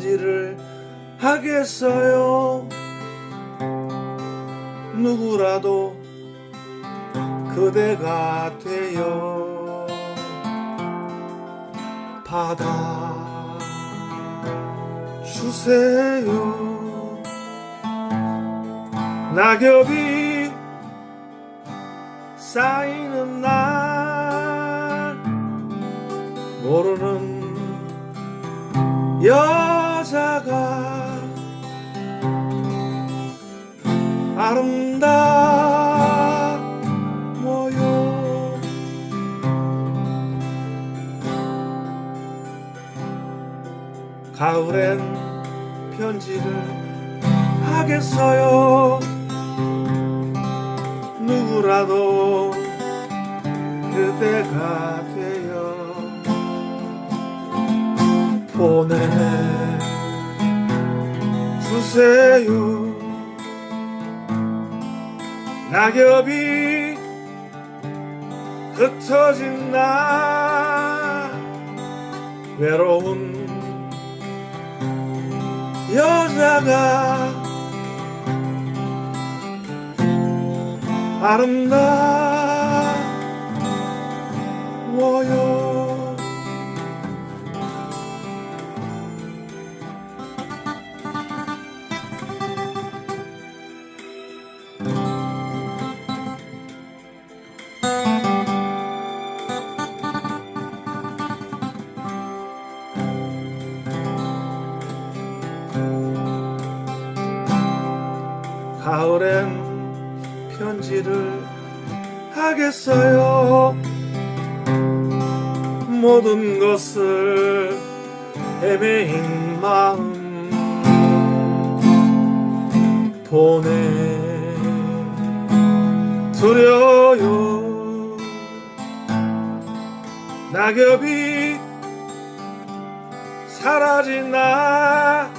편지를 하겠어요? 누구라도 그대가 되어 받아 주세요. 낙엽이 쌓이는 날 모르는 여 아름다워요 가을엔 편지를 하겠어요? 누구라도 그대가 되어. 보내 주세요 낙엽이 흩어진 날 외로운 여자가 아름다워요 가을엔 편지를 하겠어요? 모든 것을 헤매인 마음 보내드려요. 낙엽이 사라진 나?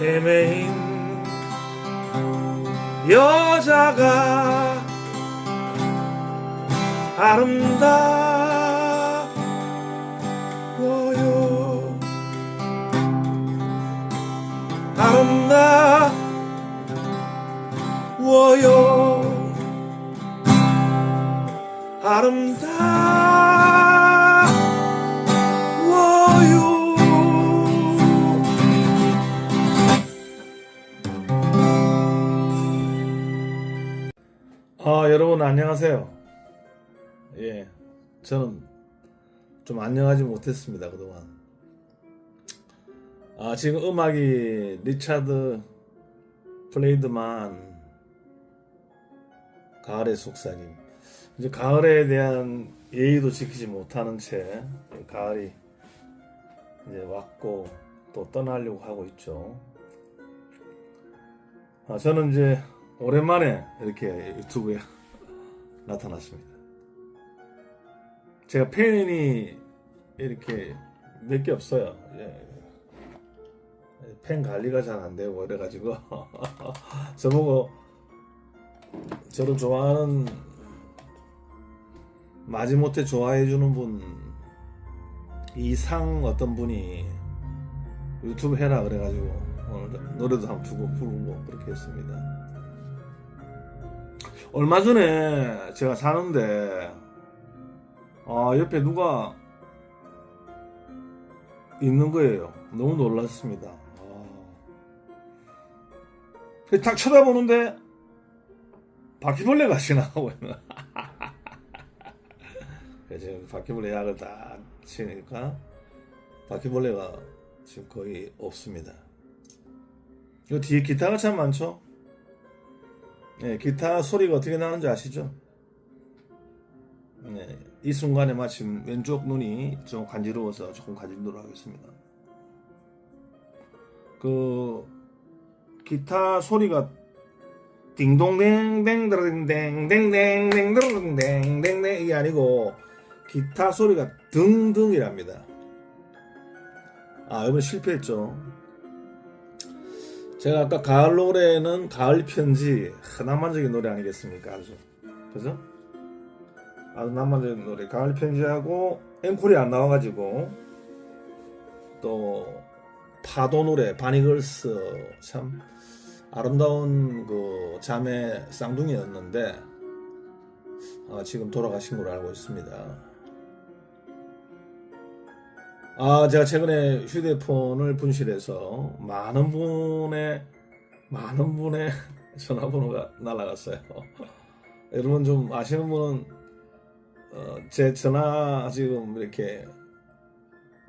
헤매인 여자가 아름다워요. 아름다워요. 아름다워 아, 여러분 안녕하세요. 예, 저는 좀 안녕하지 못했습니다 그동안. 아, 지금 음악이 리차드 플레이드만 가을의 속삭임. 이제 가을에 대한 예의도 지키지 못하는 채 가을이 이제 왔고 또 떠나려고 하고 있죠. 아, 저는 이제 오랜만에 이렇게 유튜브에 나타났습니다. 제가 팬이 이렇게 몇 개 없어요. 예. 팬 관리가 잘 안 되고 이래가지고 저보고 저를 좋아하는 마지못해 좋아해주는 분 이상 어떤 분이 유튜브 해라 그래가지고 오늘 노래도 한번 두고 부르고 그렇게 했습니다. 얼마 전에 제가 사는데 아 옆에 누가 있는 거예요. 너무 놀랐습니다. 아. 딱 쳐다보는데 바퀴벌레가 지나가고 있는. 지금 바퀴벌레 약을 다 치니까 바퀴벌레가 지금 거의 없습니다. 이 뒤에 기타가 참 많죠? 네, 기타 소리가 어떻게 나는지 아시죠? 네, 이 순간에 마침 왼쪽 눈이 좀 간지러워서 조금 간지르도록 하겠습니다. 그 기타 소리가 띵동댕댕드릉댕댕댕댕댕댕댕댕 이게 아니고 기타 소리가 등등이랍니다. 아 이번 실패했죠. 제가 아까 가을 노래는 가을 편지 낭만적인 노래 아니겠습니까? 아주 그죠? 아주 낭만적인 노래 가을 편지하고 앵콜이 안 나와가지고 또 파도 노래 바니걸스 참 아름다운 그 자매 쌍둥이였는데 아, 지금 돌아가신 걸로 알고 있습니다. 아, 제가 최근에 휴대폰을 분실해서 많은 분의 많은 분의 전화번호가 날아갔어요. 여러분 좀 아시는 분은 어, 제 전화 지금 이렇게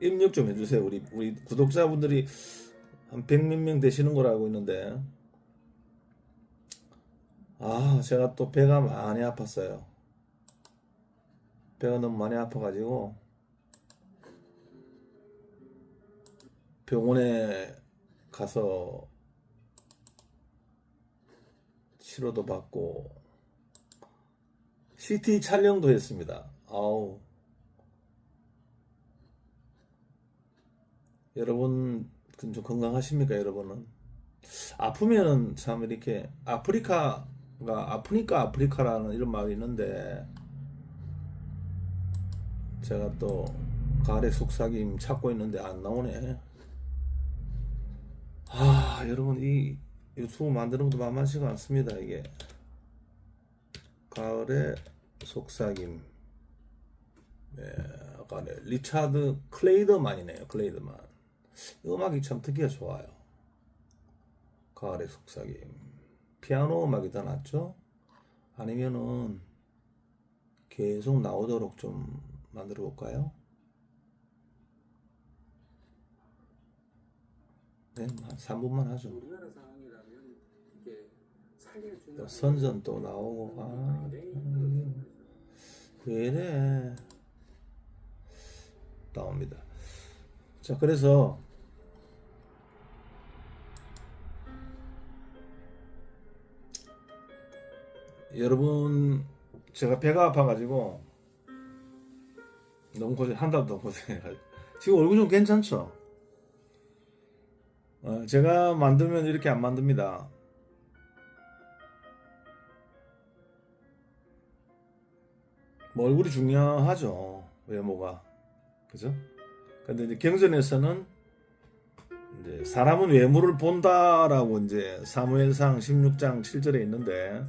입력 좀 해주세요. 우리 우리 구독자분들이 한 백몇 명 되시는 걸 알고 있는데 아 제가 또 배가 많이 아팠어요. 배가 너무 많이 아파가지고 병원에 가서 치료도 받고 CT 촬영도 했습니다. 아우. 여러분 좀 건강하십니까 여러분은? 아프면은 참 이렇게 아프리카가 아프니까 아프리카라는 이런 말이 있는데 제가 또 가래 속삭임 찾고 있는데 안 나오네 아 여러분 이 유튜브 만드는 것도 만만치가 않습니다 이게. 가을의 속삭임. 네, 아까 네, 리차드 클레이더만이네요 클레이더만. 음악이 참 특이해 좋아요. 가을의 속삭임. 피아노 음악이 더 낫죠? 아니면은 계속 나오도록 좀 만들어 볼까요 네, 한 3분만 하죠. 우리나라 상황이라면 이게 살릴 수 있는 선전 또 나오고 아, 음, 왜 이래. 나옵니다. 자 그래서 여러분 제가 배가 아파가지고 너무 고생 한 달도 고생해가지고 지금 얼굴 좀 괜찮죠? 어, 제가 만들면 이렇게 안 만듭니다. 뭐 얼굴이 중요하죠. 외모가. 그죠? 근데 이제 경전에서는 이제 사람은 외모를 본다라고 이제 사무엘상 16장 7절에 있는데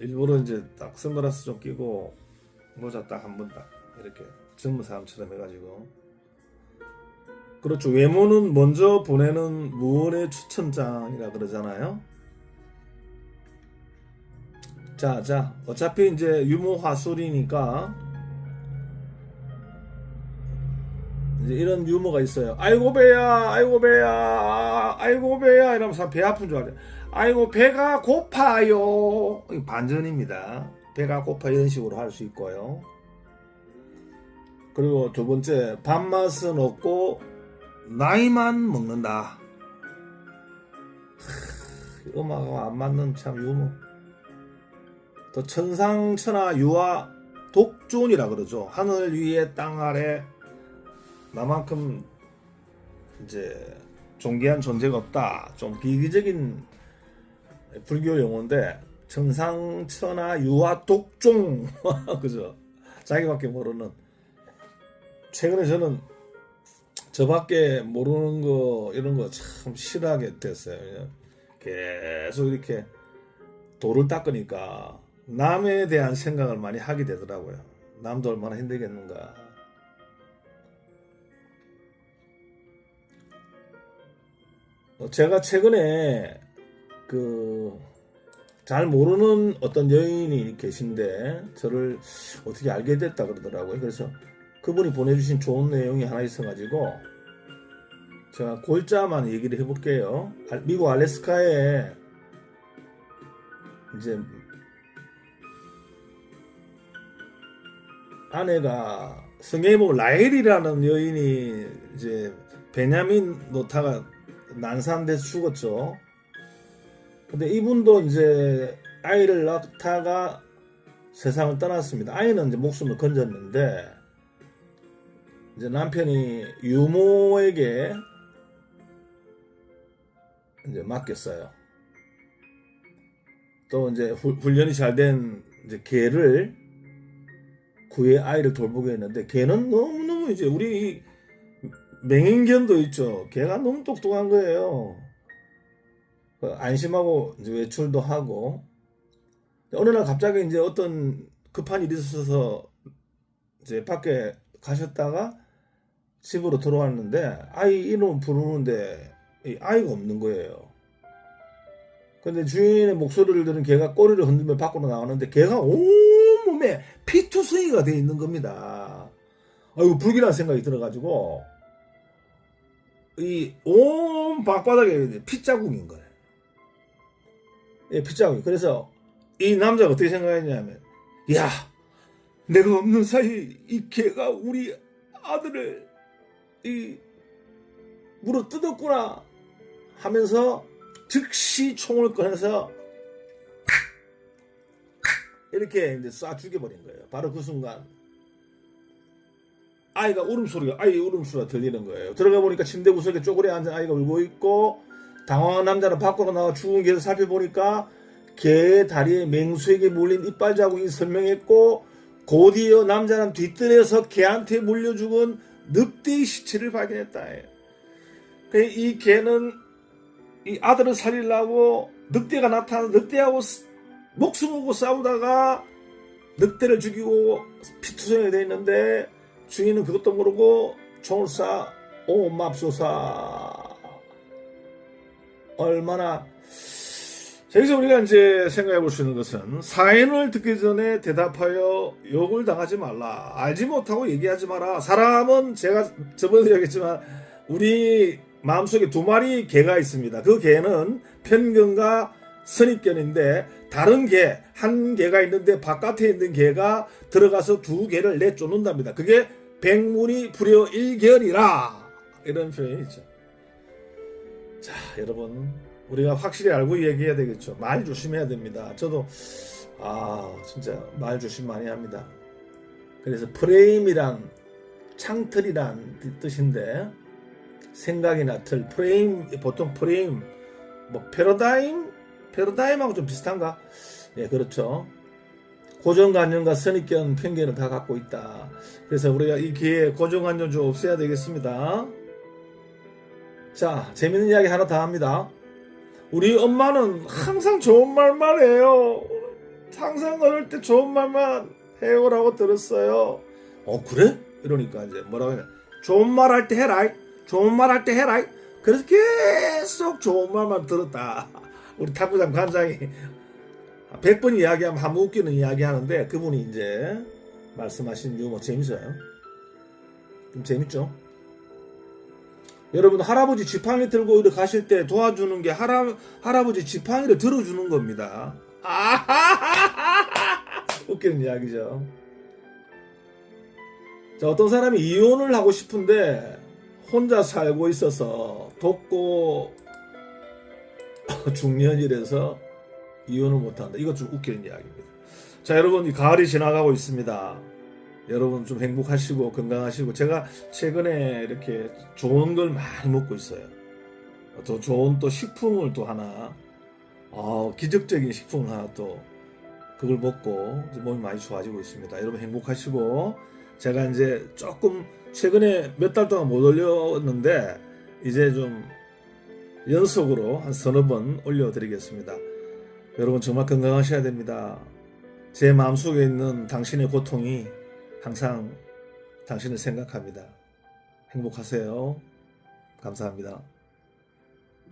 일부러 이제 딱 선글라스 좀 끼고 모자 딱 한 번 딱 이렇게 젊은 사람처럼 해가지고 그렇죠. 외모는 먼저 보내는 무언의 추천장이라 그러잖아요. 자, 자, 어차피 이제 유머 화술이니까 이제 이런 유머가 있어요. 아이고 배야, 아이고 배야, 아이고 배야 이러면서 배 아픈 줄 알아요. 아이고 배가 고파요. 반전입니다. 배가 고파 이런 식으로 할 수 있고요. 그리고 두 번째 밥맛은 없고 나이만 먹는다. 하, 음악하고 안 맞는 참 유머. 또 천상천하 유아 독존이라 그러죠. 하늘 위에 땅 아래 나만큼 이제 존귀한 존재가 없다. 좀 비기적인 불교 용어인데 천상천하 유아 독종 그죠? 자기밖에 모르는 최근에 저는 저밖에 모르는 거 이런 거 참 싫어하게 됐어요. 계속 이렇게 돌을 닦으니까 남에 대한 생각을 많이 하게 되더라고요. 남도 얼마나 힘들겠는가. 어, 제가 최근에 그 잘 모르는 어떤 여인이 계신데 저를 어떻게 알게 됐다 그러더라고요. 그래서 그분이 보내주신 좋은 내용이 하나 있어가지고 제가 골자만 얘기를 해볼게요. 알- 미국 알래스카에 이제 아내가 성애모 라헬이라는 여인이 이제 베냐민 노타가 난산돼서 죽었죠. 근데 이분도 이제 아이를 낳다가 세상을 떠났습니다. 아이는 이제 목숨을 건졌는데 이제 남편이 유모에게 이제 맡겼어요. 또 이제 후- 훈련이 잘 된 이제 개를 구해 아이를 돌보게 했는데 개는 너무너무 이제 우리 이 맹인견도 있죠. 걔가 너무 똑똑한 거예요. 그 안심하고 이제 외출도 하고 어느 날 갑자기 이제 어떤 급한 일이 있어서 이제 밖에 가셨다가 집으로 들어왔는데 아이 이름 부르는데 이 아이가 없는 거예요. 근데 주인의 목소리를 들은 걔가 꼬리를 흔들며 밖으로 나오는데 걔가 온몸에 피투성이가 돼 있는 겁니다. 아이고 불길한 생각이 들어가지고 이 온 방바닥에 핏자국인 거예요. 예, 핏자국. 그래서 이 남자가 어떻게 생각했냐면, 야, 내가 없는 사이 이 개가 우리 아들을 이 물어 뜯었구나 하면서 즉시 총을 꺼내서 이렇게 이제 쏴 죽여버린 거예요. 바로 그 순간 아이가 울음소리가 아이 울음소리가 들리는 거예요. 들어가 보니까 침대 구석에 쪼그려 앉은 아이가 울고 있고 당황한 남자는 밖으로 나와 죽은 개를 살펴보니까 개의 다리에 맹수에게 물린 이빨 자국이 선명했고 곧이어 남자는 뒤뜰에서 개한테 물려 죽은 늑대의 시체를 발견했다. 그이 개는 이 아들을 살리려고 늑대가 나타나 늑대하고 스- 목숨 걸고 싸우다가 늑대를 죽이고 피투성이 돼 있는데 주인은 그것도 모르고 총을 쏴, 오, 맙소사. 얼마나. 자, 여기서 우리가 이제 생각해 볼 수 있는 것은 사연을 듣기 전에 대답하여 욕을 당하지 말라. 알지 못하고 얘기하지 마라. 사람은 제가 저번에 얘기했지만 우리 마음속에 두 마리 개가 있습니다. 그 개는 편견과 선입견인데 다른 개, 한 개가 있는데 바깥에 있는 개가 들어가서 두 개를 내쫓는답니다. 그게 백문이 불여 일견이라 이런 표현이죠. 자, 여러분 우리가 확실히 알고 얘기해야 되겠죠. 말 조심해야 됩니다. 저도 아 진짜 말 조심 많이 합니다. 그래서 프레임이란 창틀이란 뜻인데 생각이나 틀, 프레임 보통 프레임 뭐 패러다임 패러다임하고 좀 비슷한가? 예, 그렇죠. 고정관념과 선입견, 편견을 다 갖고 있다. 그래서 우리가 이 기회에 고정관념 좀 없애야 되겠습니다. 자, 재밌는 이야기 하나 더 합니다. 우리 엄마는 항상 좋은 말만 해요. 항상 어릴 때 좋은 말만 해요라고 들었어요. 어, 그래? 이러니까 이제 뭐라고 하냐. 좋은 말 할 때 해라. 좋은 말 할 때 해라. 그래서 계속 좋은 말만 들었다. 우리 탁구장 관장이 100번 이야기하면 한번 웃기는 이야기 하는데 그분이 이제 말씀하신 유머 재밌어요. 좀 재밌죠? 여러분 할아버지 지팡이 들고 이렇게 가실 때 도와주는 게 할아, 할아버지 지팡이를 들어주는 겁니다. 웃기는 이야기죠. 자, 어떤 사람이 이혼을 하고 싶은데 혼자 살고 있어서 돕고 중년이라서 이혼을 못한다. 이것 좀 웃기는 이야기입니다. 자, 여러분, 이 가을이 지나가고 있습니다. 여러분 좀 행복하시고 건강하시고 제가 최근에 이렇게 좋은 걸 많이 먹고 있어요. 또 좋은 또 식품을 또 하나, 어, 기적적인 식품을 하나 또 그걸 먹고 몸이 많이 좋아지고 있습니다. 여러분 행복하시고 제가 이제 조금 최근에 몇 달 동안 못 올렸는데 이제 좀 연속으로 한 서너 번 올려드리겠습니다. 여러분 정말 건강하셔야 됩니다. 제 마음속에 있는 당신의 고통이 항상 당신을 생각합니다. 행복하세요. 감사합니다.